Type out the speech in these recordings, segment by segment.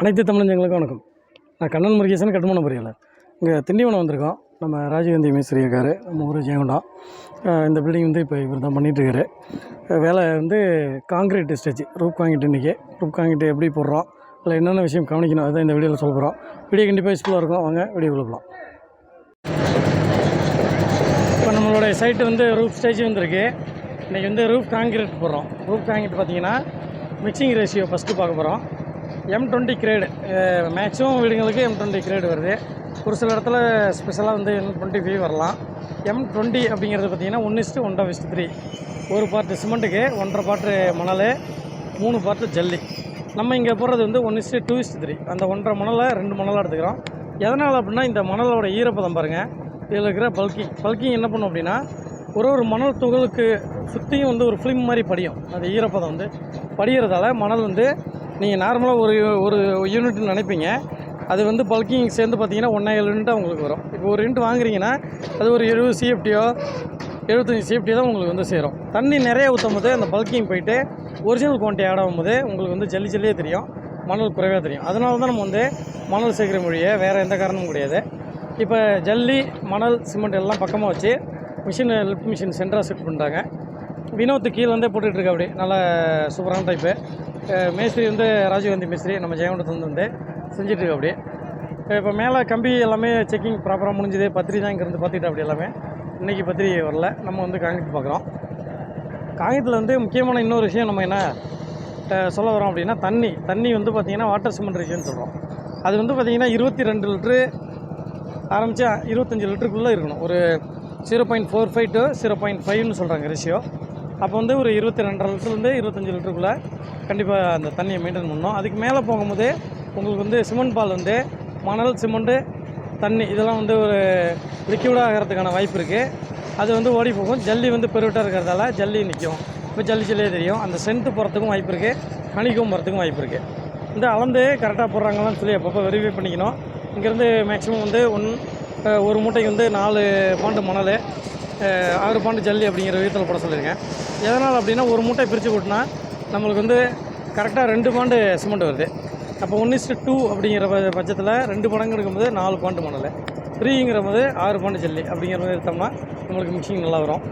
அனைத்து தமிழஞ்சங்களுக்கும் வணக்கம். நான் கண்ணன் முருகேசன் கட்டுமான பொறியாளர் இங்கே திண்டிவனம் வந்திருக்கோம். நம்ம ராஜீவ்காந்தி மேஸ்திரி இருக்கார் நம்ம ஊர் ஜெயங்கொண்டா. இந்த பில்டிங் வந்து இப்போ இவர் தான் பண்ணிகிட்ருக்காரு வேலை வந்து காங்கிரீட் ஸ்டெச் ரூப் காங்கிட்டு இன்றைக்கி ரூப் காங்கிட்டு எப்படி போடுறோம் அதில் என்னென்ன விஷயம் கவனிக்கணும் அதான் இந்த வீடியோவில் சொல்ல போகிறோம் வீடியோ கண்டிப்பாக யூஸ்ஃபுல்லாக இருக்கும். வாங்க வீடியோக்குள்ள போகலாம் இப்போ நம்மளுடைய சைட்டு வந்து ரூப் ஸ்டேஜ் வந்திருக்கு. இன்றைக்கி வந்து ரூப் காங்கிரீட் போடுறோம். ரூப் காங்கிரீட் பார்த்தீங்கன்னா மிக்சிங் ரேஷியோ ஃபஸ்ட்டு பார்க்க போகிறோம் எம் டுவெண்ட்டி கிரேடு மேக்ஸிமம் வீடுங்களுக்கு எம் டுவெண்ட்டி கிரேடு வருது. ஒரு சில இடத்துல ஸ்பெஷலாக வந்து எம் டுவெண்ட்டி ஃபைவ் வரலாம். எம் டுவெண்ட்டி அப்படிங்கிறது பார்த்தீங்கன்னா one is to one is to three ஒரு பார்ட்டு சிமெண்ட்டுக்கு ஒன்றரை பார்ட்டு மணல் மூணு பார்ட்டு ஜல்லி. நம்ம இங்கே போடுறது வந்து one is to two is to three அந்த ஒன்றரை மணலை ரெண்டு மணலாக எடுத்துக்கிறோம். எதனால் அப்படின்னா இந்த மணலோட ஈரப்பதம் பாருங்கள் இதில் இருக்கிற பல்கிங் பல்கிங் என்ன பண்ணும் அப்படின்னா ஒரு ஒரு மணல் துகளுக்கு சுற்றியும் வந்து ஒரு ஃபிலிம் மாதிரி படியும். அது ஈரப்பதம் வந்து. படிகிறதால மணல் வந்து நீங்கள் நார்மலாக ஒரு ஒரு யூனிட்னு நினைப்பீங்க. அது வந்து பல்கிங் சேர்ந்து பார்த்தீங்கன்னா ஒன்றா ஏழு யூனிட்டாக உங்களுக்கு வரும். இப்போ ஒரு யூனிட் வாங்குறீங்கன்னா அது ஒரு எழுபது சிஎஃப்டியோ எழுபத்தஞ்சி சிஎஃப்டி தான் உங்களுக்கு வந்து சேரும். தண்ணி நிறைய ஊற்றும் போது அந்த பல்கிங் போயிட்டு ஒரிஜினல் குவான்டிட்டி ஆட் ஆகும்போது உங்களுக்கு வந்து ஜல்லி ஜல்லியே தெரியும். மணல் குறைவாக தெரியும். அதனால தான் நம்ம வந்து மணல் சேர்க்குற மொழியை வேறு எந்த காரணமும் கிடையாது. இப்போ ஜல்லி மணல் சிமெண்ட் எல்லாம் பக்கமாக வச்சு மிஷின் லிஃப்ட் மிஷின் சென்டராக செட் பண்ணுறாங்க வினோத்து கீழே வந்தே போட்டுட்ருக்க அப்படி. நல்லா சூப்பரான டைப்பு மேஸ்திரி வந்து ராஜீவ்காந்தி மேஸ்திரி நம்ம ஜெயங்கொண்டத்துலேருந்து வந்து செஞ்சிட்ருக்க அப்படியே. இப்போ மேலே கம்பி எல்லாமே செக்கிங் ப்ராப்பராக முடிஞ்சுது. பத்திரி தான் இங்கேருந்து பார்த்துக்கிட்டு அப்படி எல்லாமே. இன்றைக்கி பத்திரி வரல. நம்ம வந்து காங்கிரீட் பார்க்குறோம் காங்கிரீட்டில் வந்து முக்கியமான இன்னொரு விஷயம் நம்ம என்ன சொல்ல வரோம் அப்படின்னா தண்ணி. தண்ணி வந்து பார்த்திங்கன்னா வாட்டர் சிமெண்ட் ரேஷியோன்னு சொல்கிறோம் அது வந்து பார்த்திங்கன்னா இருபத்தி ரெண்டு லிட்ரு ஆரம்பித்தா இருபத்தஞ்சி லிட்டருக்குள்ளே இருக்கணும். ஒரு zero point four five to zero point ஃபைவ்னு சொல்கிறாங்க ரேஷியோ அப்போ வந்து ஒரு இருபத்தி ரெண்டரை லிட்டர்லேருந்து இருபத்தஞ்சி லிட்டருக்குள்ளே கண்டிப்பாக அந்த தண்ணியை மெயின்டைன் பண்ணணும். அதுக்கு மேலே போகும்போது உங்களுக்கு வந்து சிமெண்ட் பால் வந்து மணல் சிமெண்ட்டு தண்ணி இதெல்லாம் வந்து ஒரு லிக்யூடாக ஆகிறதுக்கான வாய்ப்பு இருக்குது அது வந்து ஓடி போகும். ஜல்லி வந்து பெருவிட்டாக இருக்கிறதால ஜல்லி நிற்கும் இப்போ ஜல்லி ஜல்லியே தெரியும். அந்த சென்ட்டு போகிறதுக்கும் வாய்ப்பு இருக்குது கணிக்கும் போகிறதுக்கும் வாய்ப்பு இருக்குது இந்த அளந்து கரெக்டாக போடுறாங்களான்னு சொல்லி அப்பப்போ வெரிஃபை பண்ணிக்கணும். இங்கேருந்து மேக்ஸிமம் வந்து ஒன் ஒரு மூட்டைக்கு வந்து நாலு பாண்டு மணல். ஆறு பாண்டு ஜல்லி அப்படிங்கிற விதத்தில் போட சொல்லியிருக்கேன். எதனால் அப்படின்னா ஒரு மூட்டை பிரித்து கொட்டினா நம்மளுக்கு வந்து கரெக்டாக ரெண்டு பாண்டு சிமெண்ட் வருது. அப்போ ஒன் இஸ்டு டூ அப்படிங்கிற பட்சத்தில் ரெண்டு படங்கு எடுக்கும்போது நாலு பாண்டு மணல். த்ரீங்கிற போது ஆறு பாண்டு ஜல்லி அப்படிங்கிற மாதிரி எடுத்தோம்னா நம்மளுக்கு மிக்சிங் நல்லா வரும்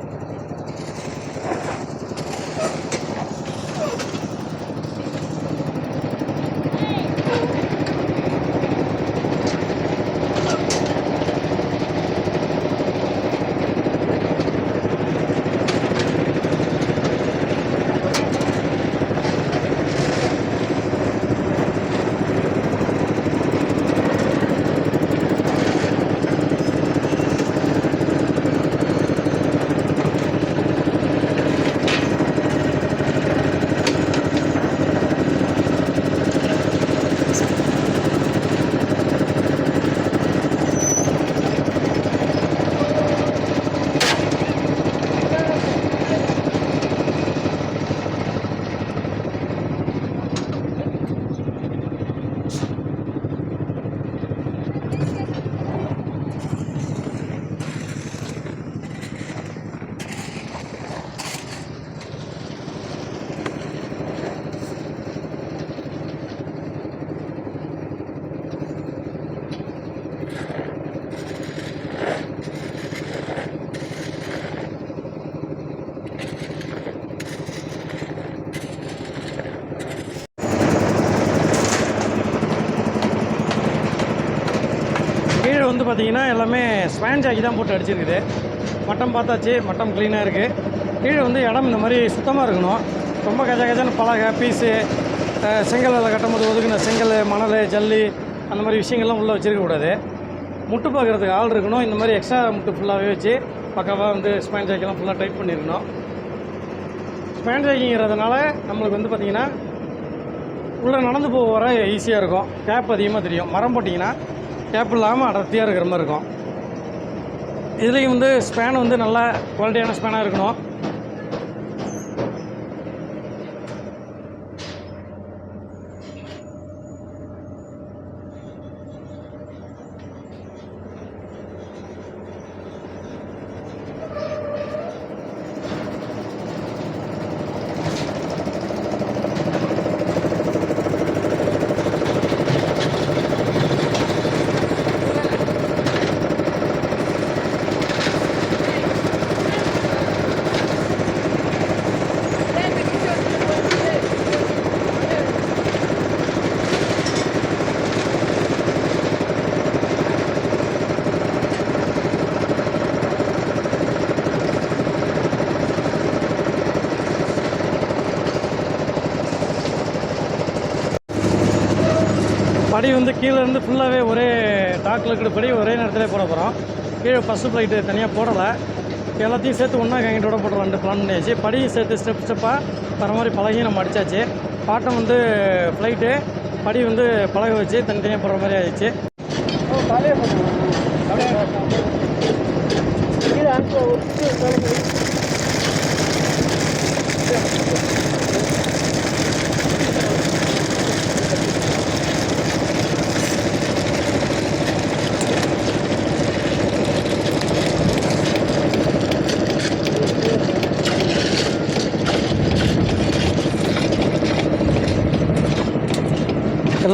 கீழே வந்து பார்த்தீங்கன்னா எல்லாமே ஸ்பாஞ்ச் ஜாக்கி தான் போட்டு அடிச்சிருக்குது. மட்டம் பார்த்தாச்சு மட்டம் க்ளீனாக இருக்குது கீழே வந்து இடம் இந்த மாதிரி சுத்தமாக இருக்கணும். ரொம்ப கஜ கஜன்னு பலகை பீஸு செங்கலில் கட்டும்போது ஒதுக்குன செங்கல் மணல் ஜல்லி அந்த மாதிரி விஷயங்கள்லாம் உள்ளே வச்சுருக்கக்கூடாது முட்டு பார்க்குறதுக்கு ஆள் இருக்கணும். இந்த மாதிரி எக்ஸ்ட்ரா முட்டு ஃபுல்லாகவே வச்சு பக்காவாக வந்து ஸ்பாஞ்ச் ஆக்கிலாம் ஃபுல்லாக டைட் பண்ணியிருக்கணும் ஸ்பாஞ்ச் ஜாக்கிங்கிறதுனால நம்மளுக்கு வந்து பார்த்திங்கன்னா உள்ளே நடந்து போக வர ஈஸியாக இருக்கும். கேப் அதிகமாக தெரியும். மரம் போட்டிங்கன்னா டேப் இல்லாமல் அடர்த்தியாக இருக்கிற மாதிரி இருக்கும். இதுலேயும் வந்து ஸ்பேன் வந்து நல்லா குவாலிட்டியான ஸ்பேனாக இருக்கணும். படி வந்து கீழே இருந்து ஃபுல்லாகவே ஒரே டாக்கில் இருக்கிற படி ஒரே நேரத்தில் போட போகிறோம் கீழே ஃபஸ்ட்டு ஃப்ளைட்டு தனியாக போடலை. எல்லாத்தையும் சேர்த்து ஒன்றா கேங்கிட்டோட ரெண்டு பிளான் பண்ணியாச்சு. படியும் சேர்த்து ஸ்டெப் ஸ்டெப்பாக வர மாதிரி பழகி நம்ம அடித்தாச்சு பாட்டம் வந்து ஃப்ளைட்டு படி வந்து பழக வச்சு தனித்தனியாக போடுற மாதிரி ஆயிடுச்சு.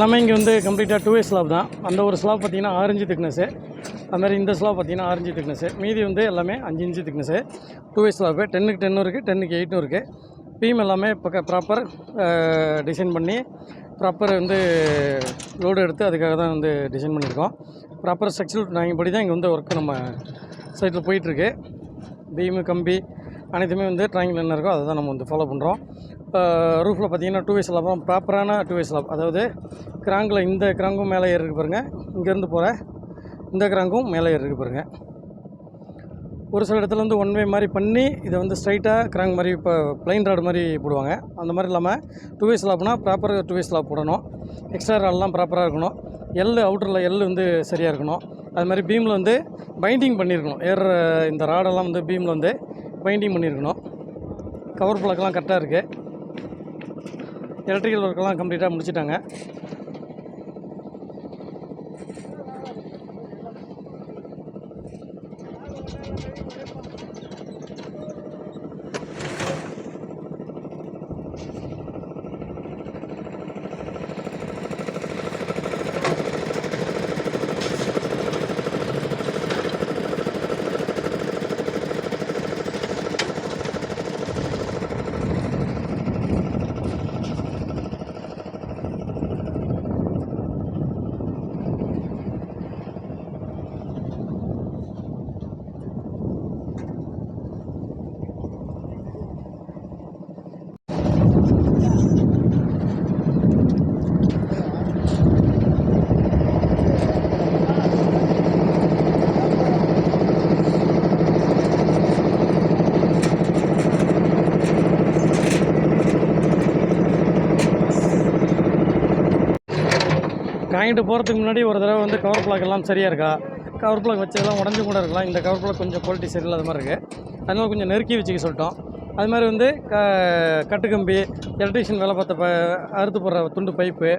எல்லாமே இங்கே வந்து கம்ப்ளீட்டாக டூ வே ஸ்லாப் தான். அந்த ஒரு ஸ்லாப் பார்த்தீங்கன்னா ஆரஞ்சு திக்னஸ்ஸு அது மாதிரி இந்த ஸ்லாப் பார்த்தீங்கன்னா ஆரஞ்சு திக்னஸ்ஸு மீதி வந்து எல்லாமே அஞ்சு inch thickness two way slab டென்னுக்கு டென்னும் இருக்குது டென்னுக்கு எயிட்டும் இருக்குது பீம் எல்லாமே இப்போ ப்ராப்பர் டிசைன் பண்ணி ப்ராப்பர் வந்து லோடு எடுத்து அதுக்காக தான் வந்து டிசைன் பண்ணியிருக்கோம். ப்ராப்பர் ஸ்ட்ரக்சர் நாங்கள் படி தான் இங்கே வந்து ஒர்க்கு நம்ம சைட்டில் போயிட்டுருக்கு பீமு கம்பி அனைத்துமே வந்து ட்ராயிங்கில் என்ன இருக்கோ அதை தான் நம்ம வந்து ஃபாலோ பண்ணுறோம் ரூஃபில் பார்த்தீங்கன்னா டூ வே ஸ்லாப் ப்ராப்பரான டூ வே ஸ்லாப் அதாவது கிராங்கில் இந்த கிராங்கும் மேலே ஏறி இருக்கு பாருங்கள் இங்கேருந்து போகிற இந்த கிராங்கும் மேலே ஏறி இருக்கு பாருங்கள் ஒரு சில இடத்துல வந்து ஒன் வே மாதிரி பண்ணி இதை வந்து ஸ்ட்ரைட்டாக கிராங் மாதிரி இப்போ ப்ளைன் ராடு மாதிரி போடுவாங்க. அந்த மாதிரி இல்லாமல் டூ வே ஸ்லாப்னா ப்ராப்பர் டூ வே ஸ்லாப் போடணும். எக்ஸ்ட்ரா ராடெலாம் ப்ராப்பராக இருக்கணும். எல் அவுட்டரில் எல் வந்து சரியாக இருக்கணும். அது மாதிரி பீமில் வந்து பைண்டிங் பண்ணியிருக்கணும் ஏற இந்த ராடெல்லாம் வந்து பீமில் வந்து பைண்டிங் பண்ணியிருக்கணும் கவர் பிளக்கெலாம் கரெக்டாக இருக்குது எலக்ட்ரிக்கல் ஒர்க்கெல்லாம் கம்ப்ளீட்டாக முடிச்சிட்டாங்க. வாங்கிட்டு போகிறதுக்கு முன்னாடி ஒரு தடவை வந்து கவர் பிளாக் எல்லாம் சரியாக இருக்கா? கவர் பிளாக் வச்சதெல்லாம் உடஞ்சி கூட இருக்கலாம். இந்த கவர் பிளாக் கொஞ்சம் குவாலிட்டி சரியில்லாத மாதிரி இருக்குது அதனால கொஞ்சம் நெருக்கி வச்சுக்க சொல்லிட்டோம். அது மாதிரி வந்து க கட்டுக்கம்பி எலக்ட்ரிஷியன் வேலை பார்த்த ப அறுத்து போடுற துண்டு பைப்பு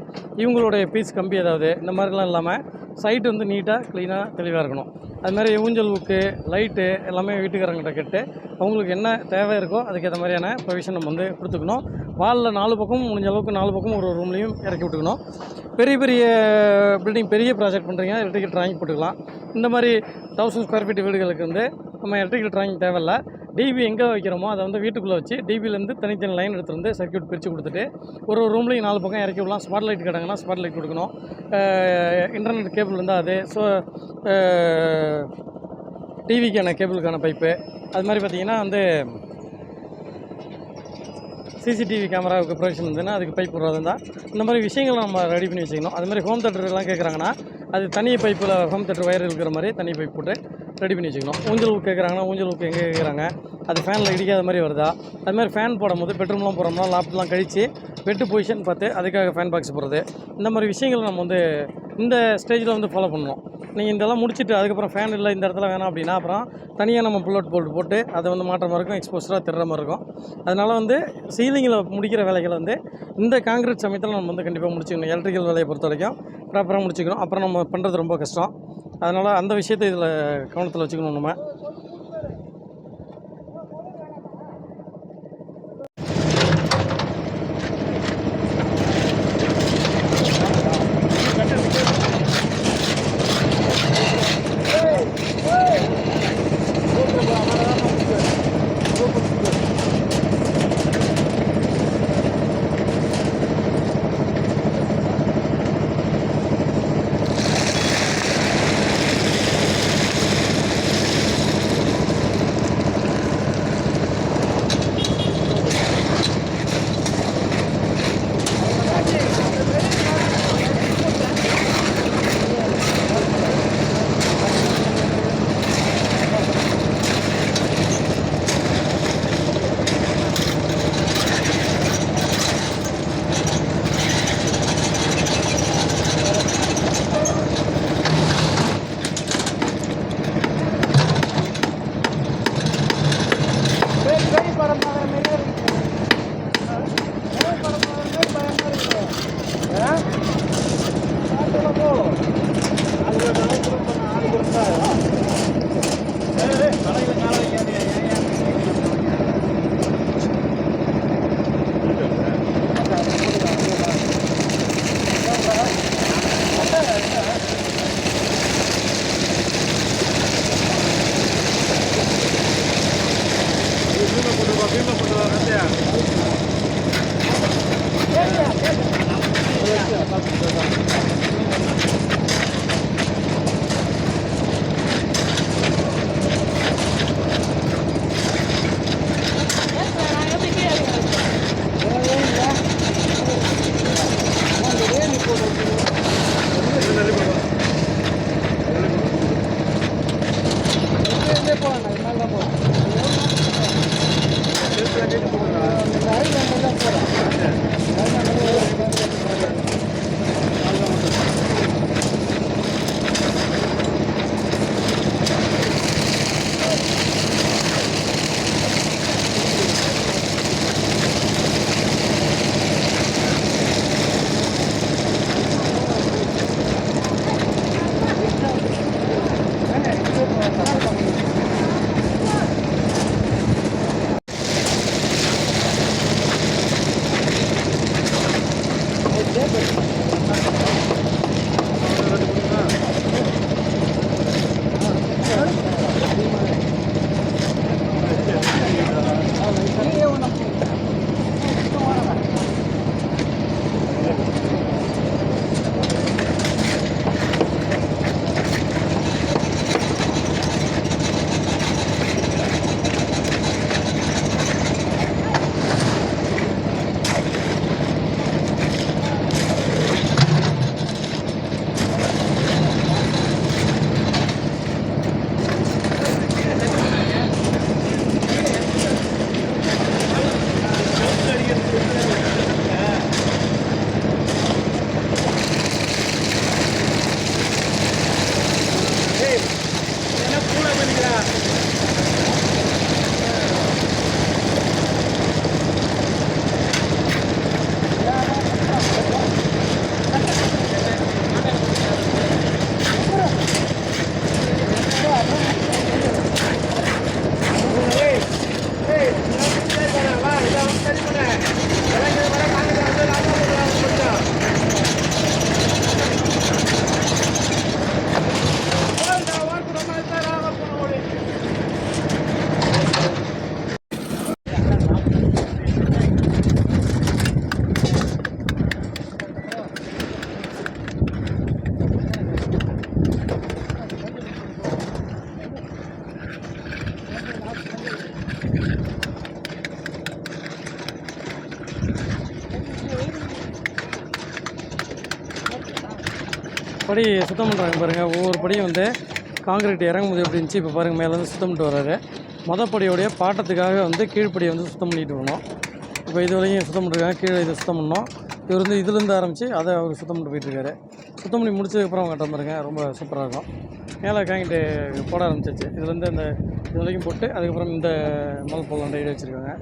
இவங்களுடைய பீஸ் கம்பி ஏதாவது இந்த மாதிரிலாம் இல்லாமல் சைட்டு வந்து நீட்டாக க்ளீனாக தெளிவாக இருக்கணும். அது மாதிரி ஊஞ்சல் ஊக்கு லைட்டு எல்லாமே வீட்டுக்காரங்கிட்ட கேட்டு அவங்களுக்கு என்ன தேவை இருக்கோ அதுக்கேற்ற மாதிரியான ப்ரொவிஷன் நம்ம வந்து கொடுத்துக்கணும். வாலில் நாலு பக்கமும் முடிஞ்ச அளவுக்கு நாலு பக்கம் ஒரு ரூம்லேயும் இறக்கி விட்டுக்கணும். பெரிய பெரிய பில்டிங் பெரிய ப்ராஜெக்ட் பண்ணுறீங்க எலக்ட்ரிக்கல் ட்ராயிங் போட்டுக்கலாம். இந்த மாதிரி தௌசண்ட் ஸ்கொயர் ஃபீட் வீடுகளுக்கு வந்து நம்ம எலக்ட்ரிக்கல் ட்ராயிங் தேவையில்ல. டிபி எங்கே வைக்கிறோமோ அதை வந்து வீட்டுக்குள்ளே வச்சு டிபிலேருந்து தனித்தனி லைன் எடுத்துகிட்டு வந்து சர்க்யூட் பிரித்து கொடுத்துட்டு ஒரு ஒரு ரூம்லையும் நாலு பக்கம் இறக்கி விடலாம். ஸ்மார்ட் லைட் கிடங்கன்னா ஸ்பாட் லைட் கொடுக்கணும் இன்டர்நெட் கேபிள் இருந்தால் அது ஸோ டிவிக்கான கேபிளுக்கான பைப்பு அது மாதிரி பார்த்திங்கன்னா வந்து சிசிடிவி கேமராவுக்கு ப்ரொவிஷன் இருந்ததுன்னா அதுக்கு பைப் விடுறது இந்த மாதிரி விஷயங்களை நம்ம ரெடி பண்ணி வச்சுக்கணும். அது மாதிரி ஹோம் தேட்டர்லாம் கேட்குறாங்கன்னா அது தனி பைப்பில் ஹோம் தேட்டர் வயர் இருக்கிற மாதிரி தனி பைப் போட்டு ரெடி பண்ணி வச்சுக்கணும். ஊஞ்சல் ஊக்கு கேட்குறாங்கன்னா ஊஞ்சல் ஊக்கு எங்கே கேட்குறாங்க அது ஃபேனில் இடிக்காத மாதிரி வருதா? அது மாதிரி ஃபேன் போடும்போது பெட்ரூம்லாம் போகிறோம்னா லாப்டெலாம் கழித்து பெட்டு பொசிஷன் பார்த்து அதுக்காக ஃபேன் பாக்ஸ் போடுறது. இந்த மாதிரி விஷயங்களை நம்ம வந்து இந்த ஸ்டேஜில் வந்து ஃபாலோ பண்ணணும். நீங்கள் இதெல்லாம் முடிச்சுட்டு அதுக்கப்புறம் ஃபேன் இல்லை இந்த இடத்துல வேணாம் அப்படின்னா அப்புறம் தனியாக நம்ம புல்லட் போல்ட் போட்டு அதை வந்து மாற்ற மாதிரி இருக்கும் எக்ஸ்போஸ்டாக திடுற மாதிரி இருக்கும். அதனால் வந்து சீலிங்கில் முடிக்கிற வேலைகளை வந்து இந்த காங்கிரீட் சமயத்தில் நம்ம வந்து கண்டிப்பாக முடிச்சுக்கணும். எலக்ட்ரிக்கல் வேலையை பொறுத்த வரைக்கும் ப்ராப்பராக முடிச்சுக்கணும். அப்புறம் நம்ம பண்ணுறது ரொம்ப கஷ்டம். அதனால் அந்த விஷயத்தை இதில் கவனத்தில் வச்சுக்கணும் நம்ம. படி சுத்தம் பண்ணுறாங்க பாருங்கள் ஒவ்வொரு படியும் வந்து காங்கிரீட் இறங்கும்போது எப்படி இருந்துச்சு? இப்போ பாருங்கள் மேலேருந்து சுத்தம் பண்ணிட்டு வர்றாரு. மொதப்படியோடைய பாட்டத்துக்காக வந்து கீழ்ப்படியை வந்து சுத்தம் பண்ணிட்டு வரணும். இப்போ இது வரைக்கும் சுத்தம் பண்ணிருக்காங்க. கீழே இதை சுத்தம் பண்ணோம் இவர் வந்து இதுலேருந்து ஆரம்பித்து அதை அவர் சுத்தம் பண்ணிட்டு போயிட்டுருக்காரு சுத்தம் பண்ணி முடிச்சதுக்கப்புறம் அவங்க கட்ட பாருங்க ரொம்ப சூப்பராக இருக்கும். மேலே காங்கிட்டு போட ஆரம்பிச்சிச்சு இதுலேருந்து அந்த இது வரைக்கும் போட்டு அதுக்கப்புறம் இந்த மல் போலம் டைடு வச்சுருக்காங்க.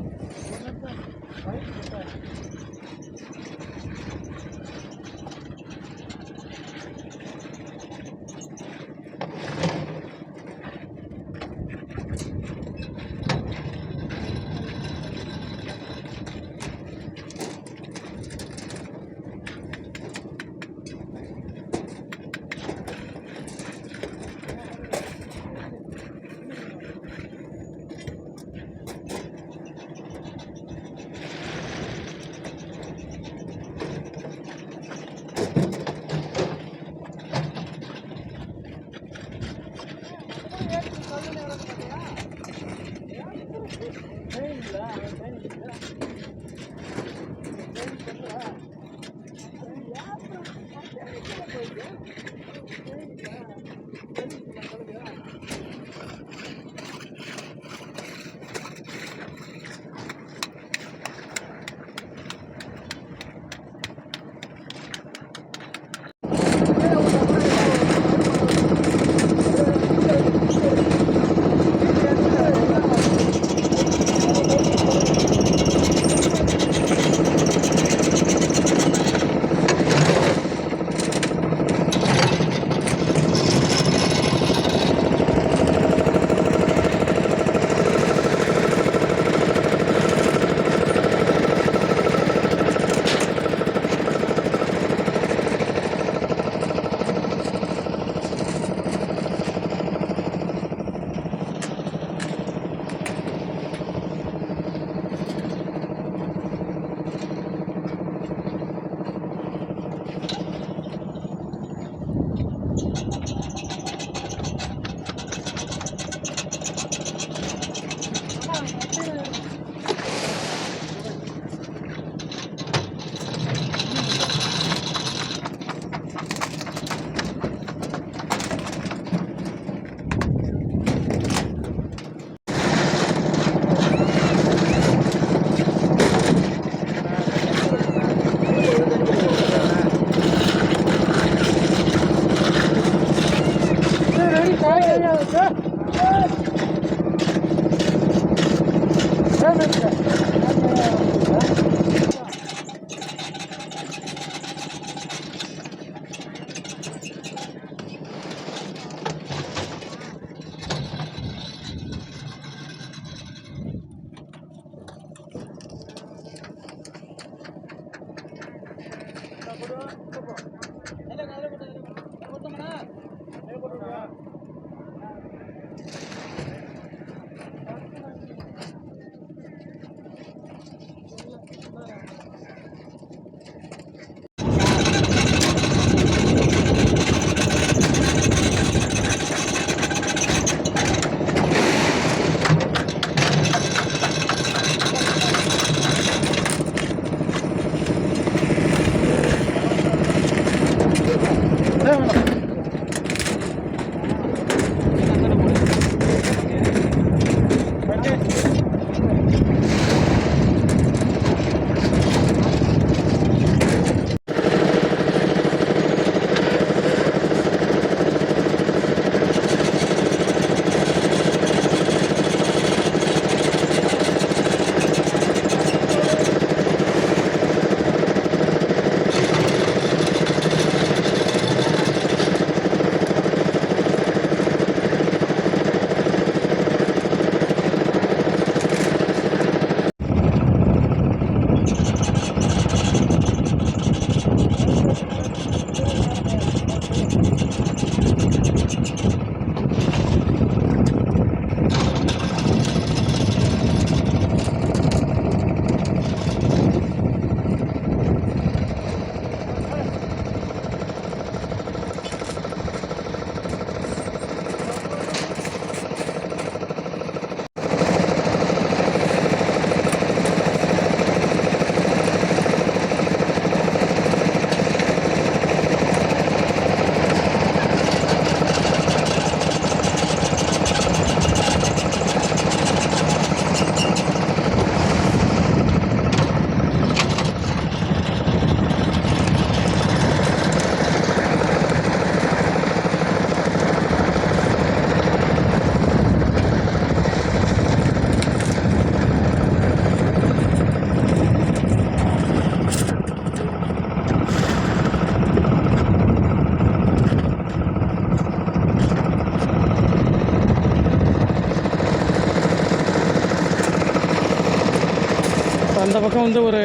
அந்த பக்கம் வந்து ஒரு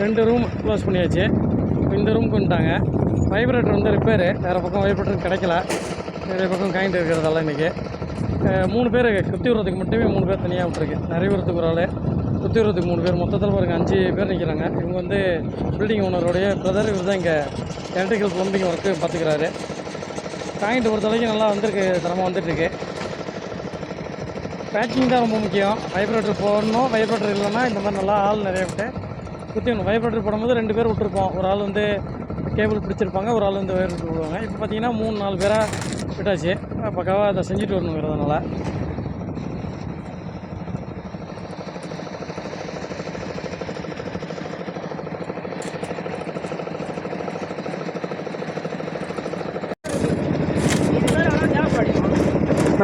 ரெண்டு ரூம் க்ளோஸ் பண்ணியாச்சு. இந்த ரூமுக்கு வந்துட்டாங்க. வைப்ரேட்டர் வந்து ரிப்பேரு வேறு பக்கம் வைப்ரேட்டர் கிடைக்கல. நிறைய பக்கம் காயின்ட் இருக்கிறதால இன்றைக்கி மூணு பேர் குத்தி விடுறதுக்கு மட்டுமே மூணு பேர் தனியாக விட்ருக்கு நிறைய விடுறதுக்கு ஒரு ஆள். குத்தி விடுறதுக்கு மூணு பேர். மொத்தத்தில் பாருங்கள் அஞ்சு பேர் நிற்கிறாங்க இவங்க வந்து பில்டிங் ஓனருடைய பிரதர் இவர் தான் இங்கே எலக்ட்ரிக்கல் ப்ளம்பிங் ஒர்க்கு பார்த்துக்கிறாரு காயின்ட் பொறுத்தளவுக்கு நல்லா வந்திருக்கு தரமாக வந்துட்டுருக்கு பேக்கிங் தான் ரொம்ப முக்கியம். வைப்ரேட்டர் போடணும். வைப்ரேட்டர் இல்லைன்னா இந்த மாதிரி நல்லா ஆள் நிறைய விட்டு குத்திக்கணும் வைப்ரேட்டர் போடும்போது ரெண்டு பேர் விட்டுருப்போம். ஒரு ஆள் வந்து கேபிள் பிடிச்சிருப்பாங்க ஒரு ஆள் வந்து வைப்ரேட்டர் விட்டு விடுவாங்க. இப்போ பார்த்தீங்கன்னா மூணு நாலு பேராக விட்டாச்சு. பக்காவாக அதை செஞ்சுட்டு வரணுங்கிறதுனால.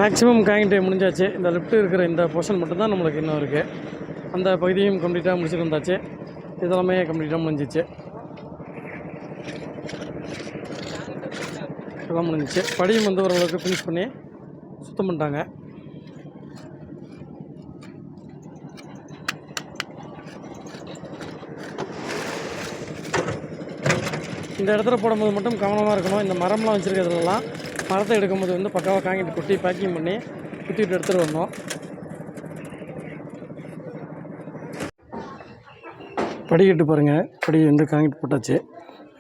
மேக்ஸிமம் டே முடிஞ்சாச்சு. இந்த லிஃப்ட் இருக்கிற இந்த போர்ஷன் மட்டும்தான் நம்மளுக்கு இன்னும் இருக்குது அந்த பகுதியும் கம்ப்ளீட்டாக முடிச்சுட்டு வந்தாச்சு. இதெல்லாமே கம்ப்ளீட்டாக முடிஞ்சிச்சு. இதெல்லாம் முடிஞ்சிச்சு. படியும் வந்து ஓரளவுக்கு ஃபினிஷ் பண்ணி சுத்தம் பண்ணிட்டாங்க. இந்த இடத்துல போடும்போது மட்டும் கவனமாக இருக்கணும். இந்த மரம்லாம் வச்சுருக்கிறதுலாம் மரத்தை எடுக்கும்போது வந்து பக்காவாக காங்கிட்டு கொட்டி பேக்கிங் பண்ணி குத்திட்டு எடுத்துகிட்டு வரணும். படிக்கட்டு பாருங்கள் படி வந்து காங்கிட்டு போட்டாச்சு.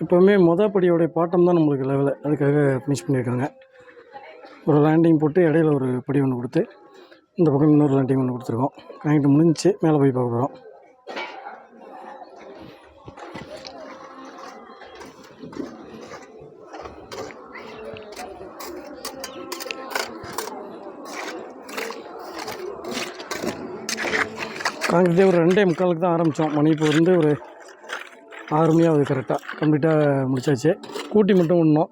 எப்போவுமே மொதல் படியோடைய பாட்டம் தான் நம்மளுக்கு லெவலு அதுக்காக ஃபினிஷ் பண்ணியிருக்காங்க. ஒரு லேண்டிங் போட்டு இடையில ஒரு படி ஒன்று கொடுத்து இந்த பக்கம் இன்னொரு லேண்டிங் ஒன்று கொடுத்துருக்கோம். காங்கிட்டு முடிஞ்சு மேலே போய் பார்க்க போகிறோம் காங்கிரீட்டே ஒரு ரெண்டே முக்காலுக்கு தான் ஆரம்பித்தோம். மணி இப்போ வந்து ஒரு ஆறு மணி ஆகுது கரெக்டாக கம்ப்ளீட்டாக முடிச்சாச்சு. கூட்டி மட்டும் விடணும்.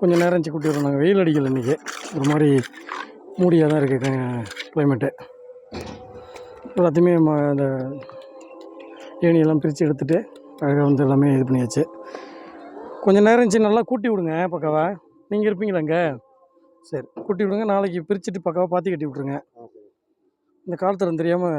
கொஞ்சம் நேரம் இருந்துச்சு கூட்டி விடணும். வெயில் அடிக்கல இன்றைக்கி ஒரு மாதிரி மூடியாக தான் இருக்குது கிளைமேட்டு எல்லாத்தையுமே ம இந்த ஏணியெல்லாம் பிரித்து எடுத்துகிட்டு அழகாக வந்து எல்லாமே இது பண்ணியாச்சு. கொஞ்சம் நேரம் இருந்துச்சு. நல்லா கூட்டி விடுங்க பக்காவா. நீங்கள் இருப்பீங்களா இங்கே சரி. கூட்டி விடுங்க. நாளைக்கு பிரிச்சுட்டு பக்காவாக பாத்தி கட்டி விட்ருங்க இந்த காலத்தில் தெரியாமல்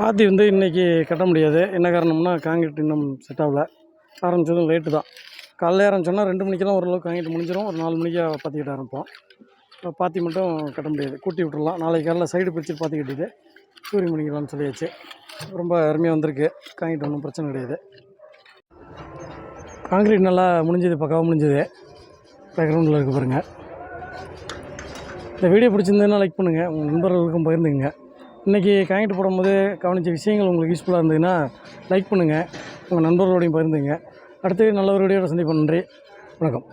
பாத்தி வந்து இன்றைக்கி கட்ட முடியாது. என்ன காரணம்னா காங்கிரீட் இன்னும் செட் ஆகல. ஆரம்பித்ததும் லேட்டு தான். காலையில் ஆரம்பிச்சோன்னா ரெண்டு மணிக்கெல்லாம் ஓரளவுக்கு காங்கிரீட் முடிஞ்சிடும் ஒரு நாலு மணிக்கு பாத்தி கட்ட ஆரம்பிப்போம். இப்போ பாத்தி மட்டும் கட்ட முடியாது. கூட்டி விட்டுடலாம் நாளைக்கு காலைல சைடு பிரித்து பாத்தி கட்டிட்டு சூரியன் பண்ணிக்கலாம்னு சொல்லியாச்சு. ரொம்ப அருமையாக வந்திருக்கு. காங்கிரீட் ஒன்றும் பிரச்சனை கிடையாது. காங்கிரீட் நல்லா முடிஞ்சது பக்காவாக முடிஞ்சது. பேக்ரவுண்டில் இருக்க பாருங்கள் இந்த வீடியோ பிடிச்சிருந்ததுன்னா லைக் பண்ணுங்கள் உங்கள் நண்பர்களுக்கும் பகிர்ந்துங்க இன்றைக்கி காங்கிட்டு போடும்போது கவனித்த விஷயங்கள் உங்களுக்கு யூஸ்ஃபுல்லாக இருந்ததுன்னா லைக் பண்ணுங்கள் உங்கள் நண்பர்களோடையும் பகிர்ந்துங்க. அடுத்து நல்ல ஒரு வீடியோட சந்திப்போம். நன்றி. வணக்கம்.